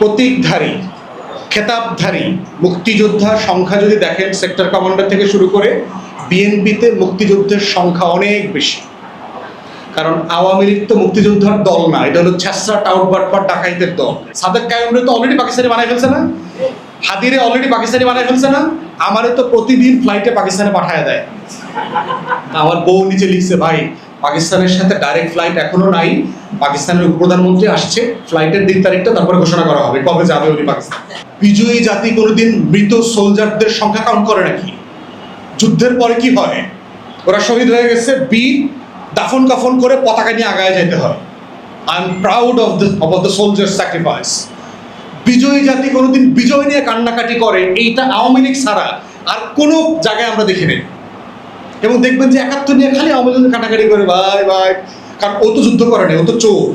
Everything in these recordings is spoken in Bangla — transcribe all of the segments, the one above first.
প্রতীকধারী, খেতাবধারী মুক্তিযোদ্ধার সংখ্যা যদি দেখেন সেক্টর কমান্ডার থেকে শুরু করে বিএনপিতে মুক্তিযুদ্ধের সংখ্যা অনেক বেশি। কারণ আওয়ামী লীগ তো মুক্তিযোদ্ধার দল না, এটা হলো ছ্যাসরা টাউট বাটপার ডাকাইতের দল। সাদেক কায়ুমরে তো অলরেডি পাকিস্তানি বানাই ফেলছে না, হাদিরে অলরেডি পাকিস্তানি বানাই ফেলছে না, আমারে তো প্রতিদিন ফ্লাইটে পাকিস্তানে পাঠায় দেয়। আমার বউ নিচে লিখছে, ভাই পাকিস্তানের সাথে ডাইরেক্ট ফ্লাইট এখনও নাই। পাকিস্তানের উপপ্রধানমন্ত্রী আসছে। ফ্লাইটের দিন তারিখটা তারপরে ঘোষণা করা হবে। কবে যাবে উনি পাকিস্তান? বিজয়ী জাতি কোনোদিন মৃত সোলজারদের সংখ্যা কাউন্ট করে নাকি? যুদ্ধের পরে কি হয়? ওরা শহীদ হয়ে গেছে। বি দাফন কাফন করে পতাকা নিয়ে আগায় যেতে হয়। I am proud of the of the soldier sacrifice বিজয়ী জাতি কোনোদিন বিজয় নিয়ে কান্নাকাটি করে। এইটা আওয়ামী লীগ ছাড়া আর কোনো জায়গায় আমরা দেখি নাই এবং দেখবেন যে একাত্তর নিয়ে খালি লীগ কাটাকাটি করে, ভাই ভাই। কারণ ও তো যুদ্ধ করে না ও তো চোর।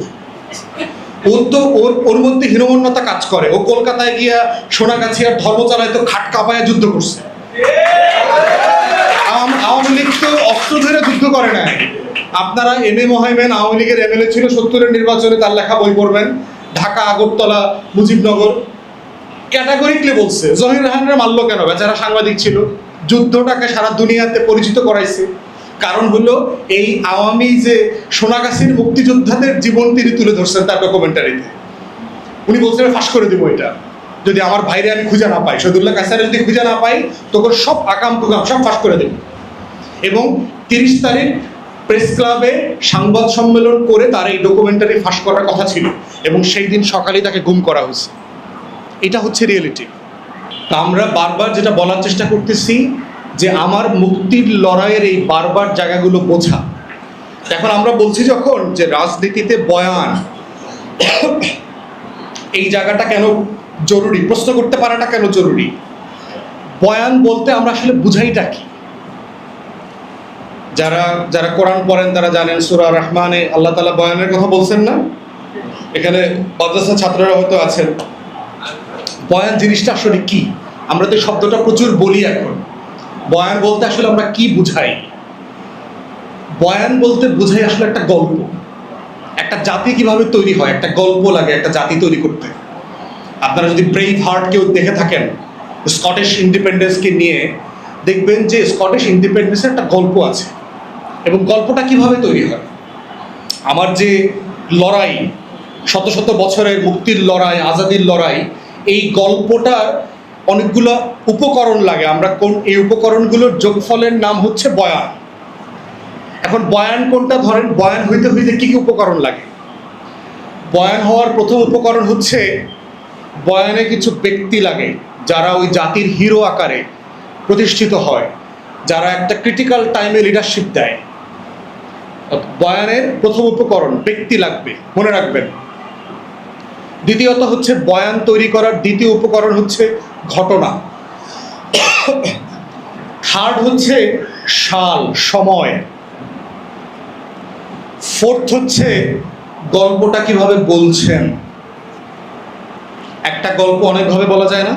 ও তো ওর ওর মধ্যে হীনমন্যতা কাজ করে। ও কলকাতায় গিয়া সোনাগাছি আর ধর্মচালায় তো খাট কাপায় যুদ্ধ করছে। আওয়ামী লীগ তো অস্ত্র ধরে যুদ্ধ করে না আপনারা এম এ মহাইমেন, আওয়ামী লীগের এমএলএ ছিল, সত্তরের নির্বাচনে তার লেখা বই পড়বেন। ঢাকা, আগরতলা, মুজিবনগর। ক্যাটাগরিকলি বলছে, জহির রাহানরা মারলো কেন? বেচারা সাংবাদিক ছিল। যুদ্ধটাকে সারা দুনিয়াতে পরিচিত করাইছে। কারণ হলো, এই আওয়ামী যে সোনাগাছির মুক্তিযোদ্ধাদের জীবন তিনি তুলে ধরছেন তার ডকুমেন্টারিতে উনি বলছেন ফাঁস করে দিব এটা। যদি আমার ভাইরে আমি খুঁজে না পাই, শহীদুল্লাহ কাসারে যদি খুঁজে না পাই তখন সব আকাম কুকাম সব ফাঁস করে দেব। এবং তিরিশ তারিখ প্রেস ক্লাবে সংবাদ সম্মেলন করে তার এই ডকুমেন্টারি ফাঁস করার কথা ছিল। এবং সেই দিন সকালেই তাকে গুম করা হয়েছে। এটা হচ্ছে রিয়েলিটি তা আমরা বারবার যেটা বলার চেষ্টা করতেছি যে আমার মুক্তির লড়াইয়ের এই বারবার জায়গাগুলো বোঝা। এখন আমরা বলছি যখন যে রাজনীতিতে বয়ান, এই জায়গাটা কেন জরুরি, প্রশ্ন করতে পারাটা কেন জরুরি? বয়ান বলতে আমরা আসলে বুঝাইটা কি? যারা যারা কোরআন পড়েন তারা জানেন সুরা রহমানে আল্লাহ তালা বয়ানের কথা বলছেন না? এখানে মাদ্রাসা ছাত্ররা হয়তো আছেন। বয়ান জিনিসটা আসলে কি? আমরা তো শব্দটা প্রচুর বলি এখন। বয়ান বলতে আসলে আমরা কি বুঝাই? বয়ান বলতে বুঝাই আসলে একটা গল্প। একটা জাতি কীভাবে তৈরি হয়? একটা গল্প লাগে, একটা জাতি তৈরি করতে। আপনারা যদি ব্রেইভ হার্ট কেউ দেখে থাকেন স্কটিশ ইন্ডিপেন্ডেন্সকে নিয়ে, দেখবেন যে স্কটিশ ইন্ডিপেন্ডেন্সের একটা গল্প আছে। এবং গল্পটা কীভাবে তৈরি হয়? আমার যে লড়াই, শত শত বছরের মুক্তির লড়াই, আজাদির লড়াই এই গল্পটার অনেকগুলো উপকরণ লাগে। আমরা কোন এই উপকরণগুলোর যোগফলের নাম হচ্ছে বয়ান। এখন বয়ান কোনটা ধরেন? বয়ান হইতে হইতে কি কি উপকরণ লাগে? বয়ান হওয়ার প্রথম উপকরণ হচ্ছে, বয়ানে কিছু ব্যক্তি লাগে, যারা ওই জাতির হিরো আকারে প্রতিষ্ঠিত হয়, যারা একটা ক্রিটিক্যাল টাইমে লিডারশিপ দেয়। বয়ানের প্রথম উপকরণ, ব্যক্তি লাগবে, মনে রাখবেন। দ্বিতীয়ত হচ্ছে বয়ান তৈরি করার দ্বিতীয় উপকরণ হচ্ছে ঘটনা। থার্ড হচ্ছে সাল, সময়। ফোর্থ হচ্ছে গল্পটা কীভাবে বলছেন। একটা গল্প অনেকভাবে বলা যায় না।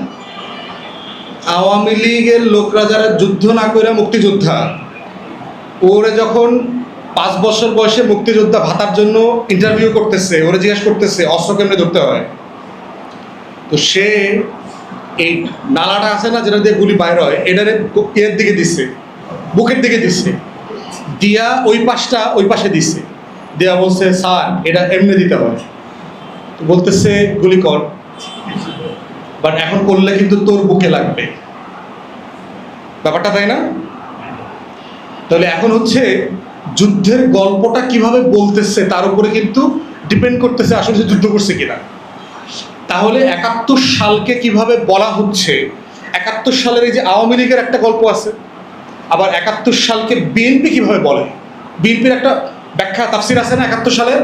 আওয়ামী লীগের লোকরা যারা যুদ্ধ না করে মুক্তিযোদ্ধা, ওরে যখন পাঁচ বছর বয়সে মুক্তিযোদ্ধা ভাতার জন্য ইন্টারভিউ করতেছে, ওরে জিজ্ঞেস করতেছে, অস্ত্র কেমনে ধরতে হয়? তো সে এই নালাটা আছে না, যেটা দিয়ে গুলি বাইর হয় এটারে এর দিকে দিচ্ছে বুকের দিকে দিচ্ছে দিয়া ওই পাশটা ওই পাশে দিচ্ছে দিয়া বলছে, স্যার, এটা এমনি দিতে হয়। বলতেছে, গুলি কর। বাট এখন করলে কিন্তু তোর বুকে লাগবে। ব্যাপারটা তাই না? তাহলে এখন হচ্ছে যুদ্ধের গল্পটা কীভাবে বলতেছে, তার উপরে কিন্তু ডিপেন্ড করতেছে আসলে সে যুদ্ধ করছে কিনা। তাহলে একাত্তর সালকে কীভাবে বলা হচ্ছে? একাত্তর সালের এই যে আওয়ামী লীগের একটা গল্প আছে। আবার একাত্তর সালকে বিএনপি কীভাবে বলে? বিএনপির একটা ব্যাখ্যা, তাফসির আছে না একাত্তর সালের?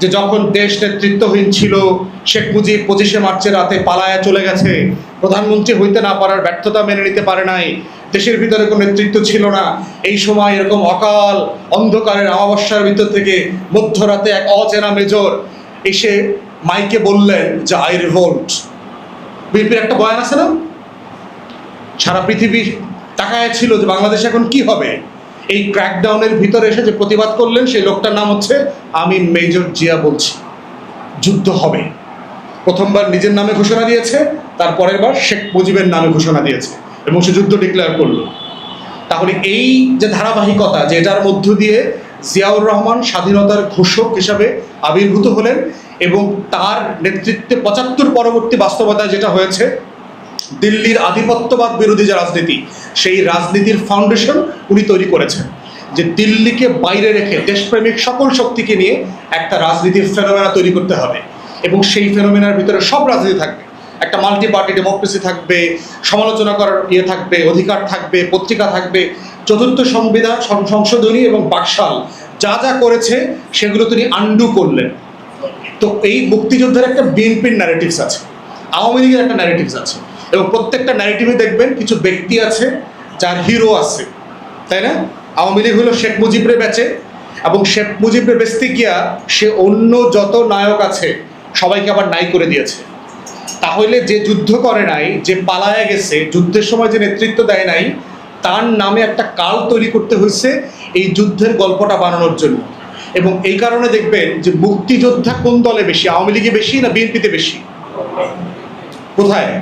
যে যখন দেশ নেতৃত্বহীন ছিল, শেখ মুজিব পঁচিশে মার্চের রাতে পালায়া চলে গেছে, প্রধানমন্ত্রী হইতে না পারার ব্যর্থতা মেনে নিতে পারে নাই দেশের ভিতরে কোনো নেতৃত্ব ছিল না। এই সময় এরকম অকাল অন্ধকারের অমাবস্যার ভিতর থেকে মধ্যরাতে এক অচেনা মেজর এসে মাইকে বললেন যে আই রিভোল্ট বিএনপির একটা বয়ান আছে না? সারা পৃথিবী তাকায় ছিল যে, বাংলাদেশ এখন কি হবে? এই ক্র্যাকডাউনের ভিতরে এসে যে প্রতিবাদ করলেন, সেই লোকটার নাম হচ্ছে আমি মেজর জিয়া বলছি। যুদ্ধ হবে। প্রথমবার নিজের নামে ঘোষণা দিয়েছে তার পরের বার শেখ মুজিবের নামে ঘোষণা দিয়েছে। এবং সে যুদ্ধ ডিক্লেয়ার করল। তাহলে এই যে ধারাবাহিকতা, যে এটার মধ্য দিয়ে জিয়াউর রহমান স্বাধীনতার ঘোষক হিসাবে আবির্ভূত হলেন এবং তার নেতৃত্বে পঁচাত্তর পরবর্তী বাস্তবতায় যেটা হয়েছে, দিল্লির আধিপত্যবাদ বিরোধী যে রাজনীতি, সেই রাজনীতির ফাউন্ডেশন উনি তৈরি করেছেন। যে দিল্লিকে বাইরে রেখে দেশপ্রেমিক সকল শক্তিকে নিয়ে একটা রাজনীতির ফেনোমেনা তৈরি করতে হবে এবং সেই ফেনোমেনার ভিতরে সব রাজনীতি থাকবে। একটা মাল্টি পার্টি ডেমোক্রেসি থাকবে, সমালোচনা করার ইয়ে থাকবে, অধিকার থাকবে, পত্রিকা থাকবে, চতুর্থ সংবিধান সংশোধনী এবং বাকশাল যা যা করেছে সেগুলো তিনি আন্ডু করলেন। তো এই মুক্তিযুদ্ধের একটা বিএনপির ন্যারেটিভস আছে, আওয়ামী লীগের একটা ন্যারেটিভস আছে এবং প্রত্যেকটা ন্যারেটিভে দেখবেন কিছু ব্যক্তি আছে যার হিরো আছে, তাই না? আওয়ামী লীগ হলো শেখ মুজিবরে বেচে এবং শেখ মুজিবরে বেচতে গিয়া সে অন্য যত নায়ক আছে, সবাইকে আবার নাই করে দিয়েছে। তাহলে যে যুদ্ধ করে নাই, যে পালায়া গেছে, যুদ্ধের সময় যে নেতৃত্ব দেয় নাই, তার নামে একটা কাল তৈরি করতে হয়েছে এই যুদ্ধের গল্পটা বানানোর জন্য। এবং এই কারণে দেখবেন যে মুক্তিযোদ্ধা কোন দলে বেশি, আওয়ামী লীগে বেশি না বিএনপিতে বেশি? কোথায়?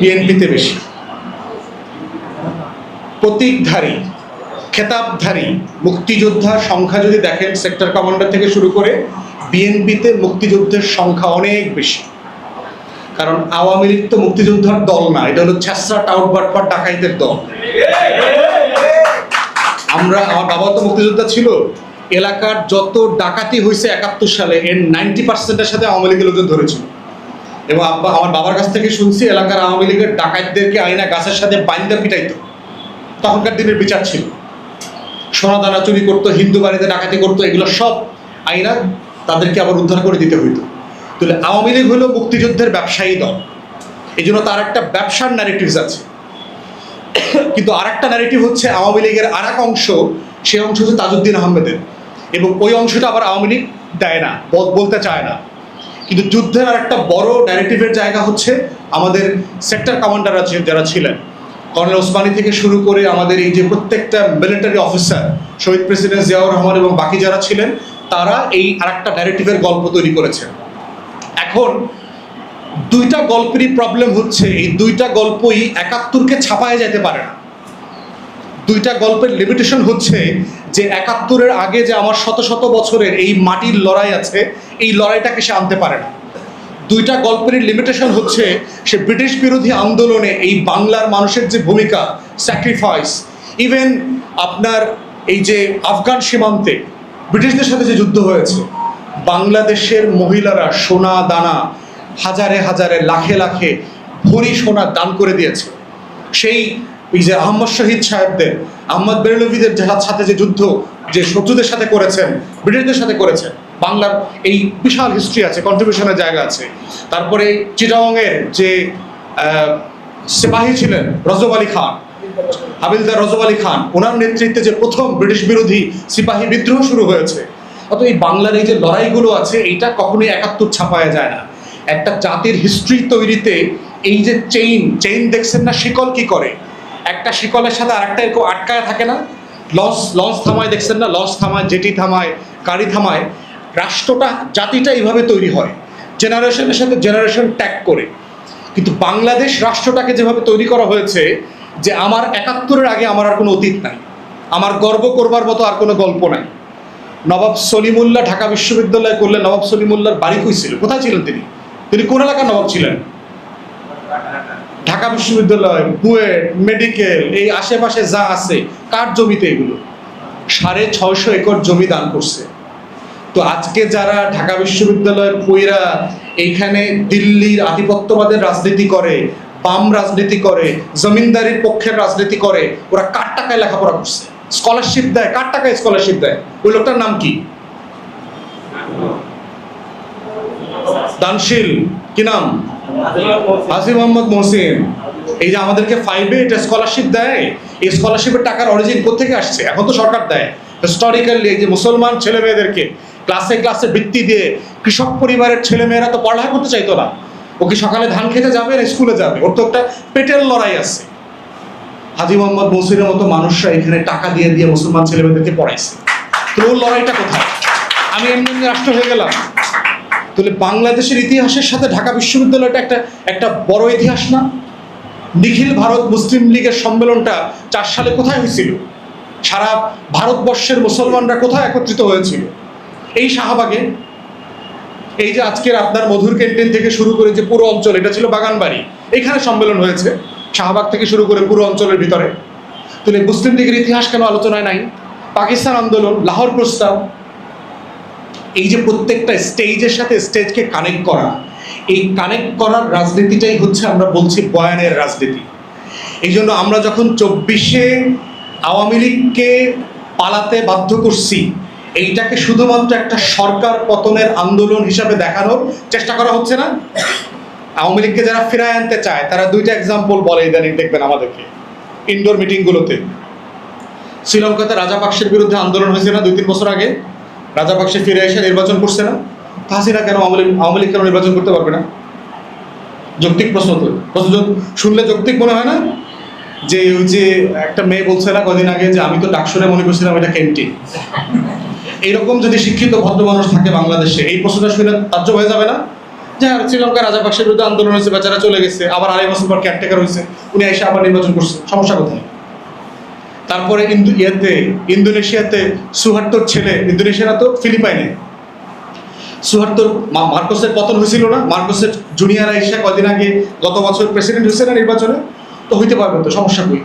বিএনপিতে বেশি। প্রতীকধারী, খেতাবধারী মুক্তিযোদ্ধার সংখ্যা যদি দেখেন, সেক্টর কমান্ডার থেকে শুরু করে বিএনপিতে মুক্তিযুদ্ধের সংখ্যা অনেক বেশি। কারণ আওয়ামী লীগ তো মুক্তিযোদ্ধার দল না, এটা হলো ছ্যাসরা টাউট বাটপার ডাকাইতের দল। আমরা, আমার বাবা তো মুক্তিযোদ্ধা ছিল, এলাকার যত ডাকাতি হয়েছে একাত্তর সালে, এর নাইনটি পার্সেন্টের সাথে আওয়ামী লীগের লোকজন ধরেছিল। এবং আব্বা, আমার বাবার কাছ থেকে শুনছি, এলাকার আওয়ামী লীগের ডাকাতদেরকে আইনা গাছের সাথে বাইন্দা পিটাইত। তখনকার দিনের বিচার ছিল। সোনাদানা চুরি করতো, হিন্দু বাড়িতে ডাকাতি করতো, এগুলো সব আইনা তাদেরকে আবার উদ্ধার করে দিতে হইতো। তাহলে আওয়ামী লীগ হলো মুক্তিযুদ্ধের ব্যবসায়ী দল। এই জন্য তার একটা ব্যবসার ন্যারেটিভস আছে। কিন্তু আর একটা ন্যারেটিভ হচ্ছে আওয়ামী লীগের আর এক অংশ সেই অংশ হচ্ছে তাজউদ্দিন আহমেদের। এবং ওই অংশটা আবার আওয়ামী লীগ দেয় না, বল- বলতে চায় না। কিন্তু যুদ্ধের আর একটা বড় ন্যারেটিভের জায়গা হচ্ছে আমাদের সেক্টর কমান্ডাররা যারা ছিলেন। কর্নেল ওসমানী থেকে শুরু করে আমাদের এই যে প্রত্যেকটা মিলিটারি অফিসার শহীদ প্রেসিডেন্ট জিয়াউর রহমান এবং বাকি যারা ছিলেন, তারা এই আর একটা ন্যারেটিভের গল্প তৈরি করেছেন। এখন দুইটা গল্পেরই প্রবলেম হচ্ছে, এই দুইটা গল্পই একাত্তরকে ছাপায় যেতে পারে না। দুইটা গল্পের লিমিটেশন হচ্ছে যে একাত্তরের আগে যে আমার শত শত বছরের এই মাটির লড়াই আছে, এই লড়াইটাকে সে আনতে পারে না। দুইটা গল্পের লিমিটেশন হচ্ছে সে ব্রিটিশ বিরোধী আন্দোলনে এই বাংলার মানুষের যে ভূমিকা স্যাক্রিফাইস ইভেন আপনার এই যে আফগান সীমান্তে ব্রিটিশদের সাথে যে যুদ্ধ হয়েছে বাংলাদেশের মহিলারা সোনা দানা হাজারে হাজারে, লাখে লাখে ভরি সোনা দান করে দিয়েছে। সেই এই যে আহমদ শহীদ সাহেবদের আহমদ বেরলভিদের যাহার সাথে যে যুদ্ধ, যে শত্রুদের সাথে করেছেন, ব্রিটিশদের সাথে করেছেন, বাংলার এই বিশাল হিস্ট্রি আছে কন্ট্রিবিউশনের জায়গা আছে। তারপরে চিটাংয়ের যে সিপাহী ছিলেন রজব আলী খান, হাবিলদার রজব আলী খান ওনার নেতৃত্বে যে প্রথম ব্রিটিশ বিরোধী সিপাহী বিদ্রোহ শুরু হয়েছে অত এই বাংলার এই যে লড়াইগুলো আছে, এইটা কখনোই একাত্তর ছাপায়া যায় না। একটা জাতির হিস্ট্রি তৈরিতে এই যে চেইন চেইন দেখছেন না শিকল কি করে? একটা শিকলের সাথে আরেকটা এরকম আটকায় থাকে না? লঞ্চ লঞ্চ থামায় দেখছেন না? লঞ্চ থামায়, জেটি থামায়, গাড়ি থামায়। রাষ্ট্রটা, জাতিটা এইভাবে তৈরি হয়। জেনারেশনের সাথে জেনারেশন ট্যাগ করে। কিন্তু বাংলাদেশ রাষ্ট্রটাকে যেভাবে তৈরি করা হয়েছে, যে আমার একাত্তরের আগে আমার আর কোনো অতীত নাই। আমার গর্ব করবার মতো আর কোনো গল্প নাই। নবাব সলিমুল্লাহ ঢাকা বিশ্ববিদ্যালয় করলে নবাব সলিমুল্লাহর বাড়ি কই ছিল? কোথায় ছিলেন তিনি? তিনি কোন এলাকার নবাব ছিলেন? ঢাকা বিশ্ববিদ্যালয় বুয়েট মেডিকেল, এই আশেপাশে যা আছে, কার জমিতে এগুলো? সাড়ে ছয়শো একর জমি দান করছে। তো আজকে যারা ঢাকা বিশ্ববিদ্যালয়ের কইরা এইখানে দিল্লির আধিপত্যবাদের রাজনীতি করে, বাম রাজনীতি করে, জমিনদারির পক্ষের রাজনীতি করে, ওরা কার টাকায় লেখাপড়া করছে? স্কলারশিপ দেয়। কার টাকায় স্কলারশিপ দেয়? ওই লোকটার নাম কি? দানশীল। কি নাম? হাসি মোহাম্মদ মহসিন। এই যে আমাদেরকে ফাইভে এটা স্কলারশিপ দেয়। এই স্কলারশিপের টাকার অরিজিন কোথেকে আসছে? এখন তো সরকার দেয়। হিস্টোরিক্যালি যে মুসলমান ছেলে মেয়েদেরকে ক্লাসে ক্লাসে বৃত্তি দিয়ে কৃষক পরিবারের ছেলে মেয়েরা তো পড়ালেখা করতে চাইতো না। ও কি সকালে ধান খেতে যাবে না স্কুলে যাবে? ওর তো একটা পেটের লড়াই আছে। হাজি মোহাম্মদ মহসিনের মতো মানুষরা এখানে টাকা দিয়ে দিয়ে মুসলমান ছেলে মেয়েদেরকে পড়াইছে। তো ওর লড়াইটা কোথায়? আমি এমনি এমনি রাষ্ট্র হয়ে গেলাম। তাহলে বাংলাদেশের ইতিহাসের সাথে ঢাকা বিশ্ববিদ্যালয়টা একটা একটা বড় ইতিহাস না? নিখিল ভারত মুসলিম লীগের সম্মেলনটা চার সালে কোথায় হয়েছিল? সারা ভারতবর্ষের মুসলমানরা কোথায় একত্রিত হয়েছিল? এই শাহবাগে? এই যে আজকের আপনার মধুর ক্যান্টিন থেকে শুরু করে যে পুরো অঞ্চল, এটা ছিল বাগানবাড়ি। এখানে সম্মেলন হয়েছে। শাহবাগ থেকে শুরু করে পুরো অঞ্চলের ভিতরে। তাহলে মুসলিম লীগের ইতিহাস কেন আলোচনায় নাই? পাকিস্তান আন্দোলন, লাহোর প্রস্তাব, এই যে প্রত্যেকটা স্টেজের সাথে স্টেজকে কানেক্ট করা, এই কানেক্ট করার রাজনীতিটাই হচ্ছে আমরা বলছি বয়ানের রাজনীতি। এই জন্য আমরা যখন চব্বিশে আওয়ামী লীগকে পালাতে বাধ্য করছি, এইটাকে শুধুমাত্র একটা সরকার পতনের আন্দোলন হিসাবে দেখানোর চেষ্টা করা হচ্ছে না? আওয়ামী লীগকে যারা ফিরায় আনতে চায়, তারা দুইটা এক্সাম্পল বলে ইদানিং দেখবেন আমাদেরকে ইনডোর মিটিংগুলোতে শ্রীলঙ্কাতে রাজাপাক্সের বিরুদ্ধে আন্দোলন হয়েছে না দুই তিন বছর আগে? রাজাপাক্সে ফিরে এসে নির্বাচন করছে না? হাসিনা কেন আওয়ামী আওয়ামী লীগ কেন নির্বাচন করতে পারবে না? যৌক্তিক প্রশ্ন তো। প্রশ্ন শুনলে যৌক্তিক মনে হয় না? যে ওই যে একটা মেয়ে বলছে না কদিন আগে যে, আমি তো ডাকসুনে মনে করছিলাম এটা ক্যান্টিন এইরকম যদি শিক্ষিত ভদ্র মানুষ থাকে বাংলাদেশে, এই প্রশ্নটা শুনে তাজ্জব হয়ে যাবে না? যে আর শ্রীলঙ্কা রাজাপাক্সের বিরুদ্ধে আন্দোলন হয়েছে বেচারা চলে গেছে, আবার আড়াই বছর পর কেয়ারটেকার হয়েছে, উনি এসে আবার নির্বাচন করছে। সমস্যা কোথায়? তারপরে ইন্দু ইন্দোনেশিয়াতে সুহার্তর ছেলে ইন্দোনেশিয়া না তো ফিলিপাইনে। সুহার্তর মা- মার্কোসের পতন হয়েছিল না? মার্কোসের জুনিয়র এসে কদিন আগে গত বছর প্রেসিডেন্ট হয়েছে না নির্বাচনে? তো হইতে পারবে তো, সমস্যা কই?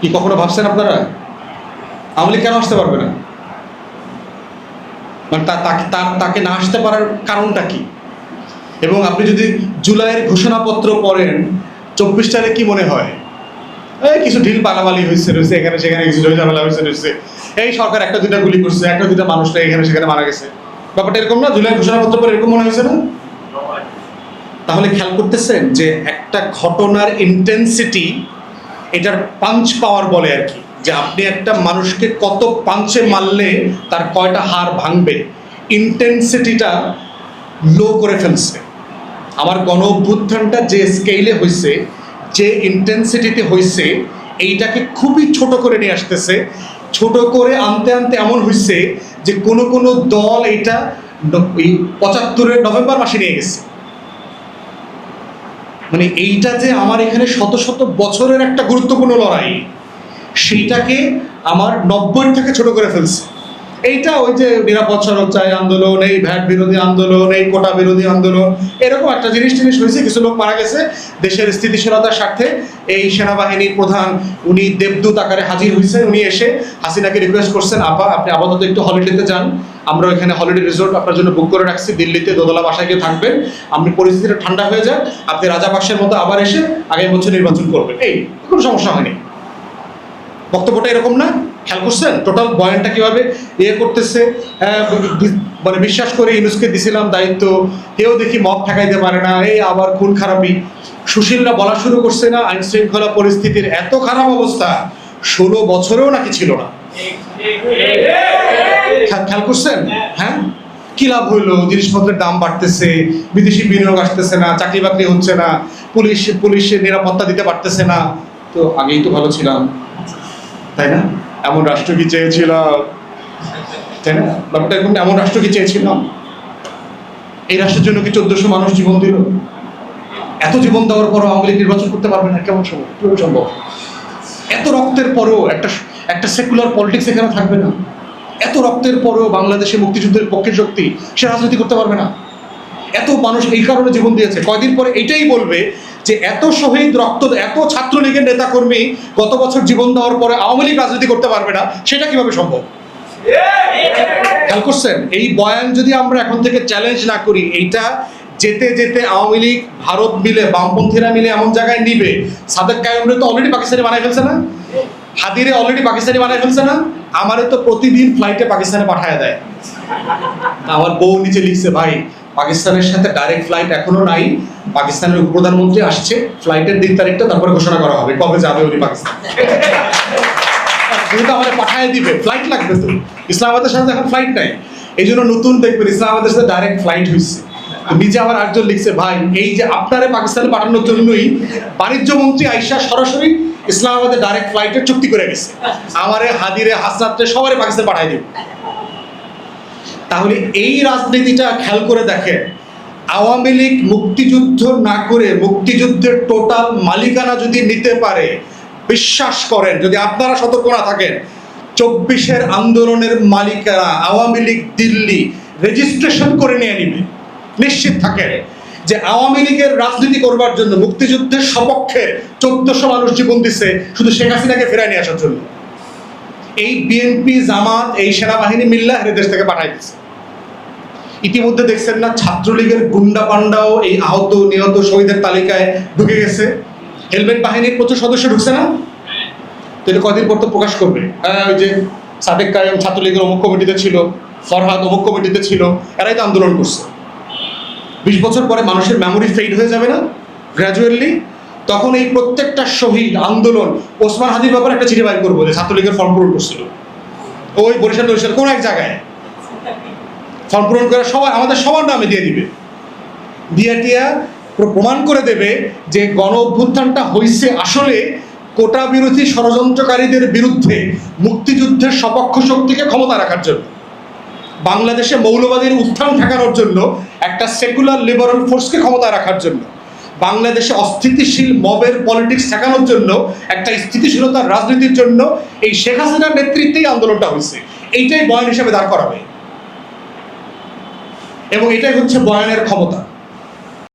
কি কখনো ভাবছেন আপনারা? আওয়ামী কেন আসতে পারবে না? মানে তাকে তাকে না আসতে পারার কারণটা কি? এবং আপনি যদি জুলাইয়ের ঘোষণাপত্র পড়েন, চব্বিশ সালে কি মনে হয়? এই কিছু ঢিল পালামালি হয়েছে রয়েছে এখানে সেখানে কিছু ঝামেলা হয়েছে রয়েছে এই সরকার একটা দুইটা গুলি করছে, একটা দুইটা মানুষটা এখানে সেখানে মারা গেছে। ব্যাপারটা এরকম না? জুলাই ঘোষণাপত্র পরে এরকম মনে হয়েছে না? তাহলে খেয়াল করতেছেন যে একটা ঘটনার ইন্টেন্সিটি এটার পাঞ্চ পাওয়ার বলে আর কি। যে আপনি একটা মানুষকে কত পাঞ্চে মারলে তার কয়টা হার ভাঙবে? ইন্টেন্সিটিটা লো করে ফেলছে। আমার গণ অভ্যুত্থানটা যে স্কেলে হয়েছে যে ইন্টেন্সিটিতে হয়েছে এইটাকে খুবই ছোট করে নিয়ে আসতেছে। ছোট করে আনতে আনতে এমন হয়েছে যে কোনো কোনো দল এইটা এই পঁচাত্তরের নভেম্বর মাসে নিয়ে গেছে। মানে এইটা যে আমার এখানে শত শত বছরের একটা গুরুত্বপূর্ণ লড়াই। সেইটাকে আমার নব্বই থেকে ছোট করে ফেলছে। এইটা ওই যে নিরাপদ সড়ক চাই আন্দোলন, এই ভ্যাট বিরোধী আন্দোলন, এই কোটা বিরোধী আন্দোলন, এরকম একটা জিনিস টিনিস হয়েছে, কিছু লোক মারা গেছে। দেশের স্থিতিশীলতার স্বার্থে এই সেনাবাহিনীর প্রধান উনি দেবদূত আকারে হাজির হয়েছে উনি এসে হাসিনাকে রিকোয়েস্ট করছেন, আপা, আপনি আপাতত একটু হলিডেতে যান। আমরা এখানে হলিডে রিসোর্ট আপনার জন্য বুক করে রাখছি, দিল্লিতে দোদলা বাসায় গিয়ে থাকবেন। আপনি পরিস্থিতিটা ঠান্ডা হয়ে যাক, আপনি রাজাপাক্সের মতো আবার এসে আগামী বছর নির্বাচন করবেন। এই, কোনো সমস্যা হয়নি। বক্তব্যটা এরকম না। খেয়াল করছেন? টোটাল বয়ানটা কীভাবে এ করতেছে? হ্যাঁ, মানে বিশ্বাস করে ইউনুসকে দিছিলাম দায়িত্ব। কেউ দেখি মগ ঠেকাইতে পারে না। এই আবার খুন খারাপি। সুশীলরা বলা শুরু করছে না আইন শৃঙ্খলা পরিস্থিতির এত খারাপ অবস্থা ষোলো বছরেও নাকি ছিল না। খেয়াল করছেন? হ্যাঁ? কি লাভ হইল? জিনিসপত্রের দাম বাড়তেছে বিদেশি বিনিয়োগ আসতেছে না চাকরি বাকরি হচ্ছে না পুলিশ পুলিশের নিরাপত্তা দিতে পারতেছে না। তো আগেই তো ভালো ছিলাম। তাই না? এমন রাষ্ট্র কি চেয়েছিলাম তাই না? ব্যাপারটা এরকম এমন রাষ্ট্র কি চেয়েছিলাম এই রাষ্ট্রের জন্য কি চোদ্দশো মানুষ জীবন দিল? এত জীবন দেওয়ার পরও আওয়ামী লীগ নির্বাচন করতে পারবে না, কেমন সম্ভব? কীভাবে সম্ভব? এত রক্তের পরও একটা একটা সেকুলার পলিটিক্স এখানে থাকবে না। এত রক্তের পরও বাংলাদেশে মুক্তিযুদ্ধের পক্ষে শক্তি, সে রাজনীতি করতে পারবে না। এত মানুষ এই কারণে জীবন দিয়েছে। কয়দিন পরে এটাই বলবে যে এত শহীদ রক্ত, এত ছাত্রলীগের নেতাকর্মী গত বছর জীবন দেওয়ার পরে আওয়ামী লীগ রাজনীতি করতে পারবে না, সেটা কীভাবে সম্ভব? খেয়াল করছেন? এই বয়ান যদি আমরা এখন থেকে চ্যালেঞ্জ না করি, এইটা যেতে যেতে আওয়ামী লীগ, ভারত মিলে, বামপন্থীরা মিলে এমন জায়গায় নিবে। সাদেক কায়ুমরে তো অলরেডি পাকিস্তানি বানাই ফেলছে না? হাদিরে অলরেডি পাকিস্তানি বানাই ফেলছে না? আমারে তো প্রতিদিন ফ্লাইটে পাকিস্তানে পাঠায় দেয়। আমার বউ নিচে লিখছে, ভাই পাকিস্তানের সাথে ডাইরেক্ট ফ্লাইট এখনও নাই। পাকিস্তানের উপপ্রধানমন্ত্রী আসছে। ফ্লাইটের দিন তারিখটা তারপরে ঘোষণা করা হবে। কবে যাবে উনি পাকিস্তান? যেহেতু আমাদের পাঠায় দিবে। ফ্লাইট লাগবে তো। ইসলামাবাদের সাথে এখন ফ্লাইট নাই। এই জন্য নতুন দেখবেন ইসলামাবাদের সাথে ডাইরেক্ট ফ্লাইট হয়েছে নিচে আবার একজন লিখছে, ভাই, এই যে আপনারে পাকিস্তানে পাঠানোর জন্যই বাণিজ্য মন্ত্রী আইসা সরাসরি ইসলামাবাদে ডাইরেক্ট ফ্লাইটের চুক্তি করে গেছে। আমারে, হাদিরে, হাসনাত্রে সবারই পাকিস্তান পাঠাই দিবে। তাহলে এই রাজনীতিটা খেয়াল করে দেখেন, আওয়ামী লীগ মুক্তিযুদ্ধ না করে মুক্তিযুদ্ধের টোটাল মালিকানা যদি নিতে পারে, বিশ্বাস করেন, যদি আপনারা সতর্ক না থাকেন, চব্বিশের আন্দোলনের মালিকানা আওয়ামী লীগ দিল্লি রেজিস্ট্রেশন করে নিয়ে নিবে। নিশ্চিত থাকেন যে আওয়ামী লীগের রাজনীতি করবার জন্য মুক্তিযুদ্ধের সপক্ষে চোদ্দশো মানুষ জীবন দিছে শুধু শেখ হাসিনাকে ফেরায় নিয়ে আসার জন্য। এই বিএনপি জামাত, এই সেনাবাহিনী মিল্লা দেশ থেকে পাঠাই দিচ্ছে ইতিমধ্যে দেখছেন না ছাত্রলীগের গুন্ডা পান্ডাও এই আহত, নিহত শহীদের তালিকায় ঢুকে গেছে। হেলমেট বাহিনীর প্রচুর সদস্য ঢুকছে না? তো এটা কদিন পর তো প্রকাশ করবে। হ্যাঁ ওই যে সাদেক কায়েম ছাত্রলীগের অমুক কমিটিতে ছিল, ফরহাদ অমুক কমিটিতে ছিল, এরাই তো আন্দোলন করছে। বিশ বছর পরে মানুষের মেমোরি ফেড হয়ে যাবে না? গ্র্যাজুয়ালি তখন এই প্রত্যেকটা শহীদ, আন্দোলন, ওসমান হাজির ব্যাপারে একটা চিঠি বাইর করব যে ছাত্রলীগের ফর্ম পূরণ করছিল। ওই বরিশাল বরিশাল কোনো এক জায়গায়? ফর্ম পূরণ করে সবাই, আমাদের সবার নামে দিয়ে দিবে। দিয়া প্রমাণ করে দেবে যে গণ অভ্যুত্থানটা হয়েছে আসলে কোটা বিরোধী ষড়যন্ত্রকারীদের বিরুদ্ধে মুক্তিযুদ্ধের সপক্ষ শক্তিকে ক্ষমতা রাখার জন্য। বাংলাদেশে মৌলবাদীর উত্থান ঠেকানোর জন্য একটা সেকুলার লিবারাল ফোর্সকে ক্ষমতা রাখার জন্য। বাংলাদেশে অস্থিতিশীল মবের পলিটিক্স ঠেকানোর জন্য, একটা স্থিতিশীলতার রাজনীতির জন্য এই শেখ হাসিনার নেতৃত্বেই আন্দোলনটা হয়েছে। এইটাই বয়ান হিসাবে দাঁড় করাবে। এবং এটাই হচ্ছে বয়ানের ক্ষমতা।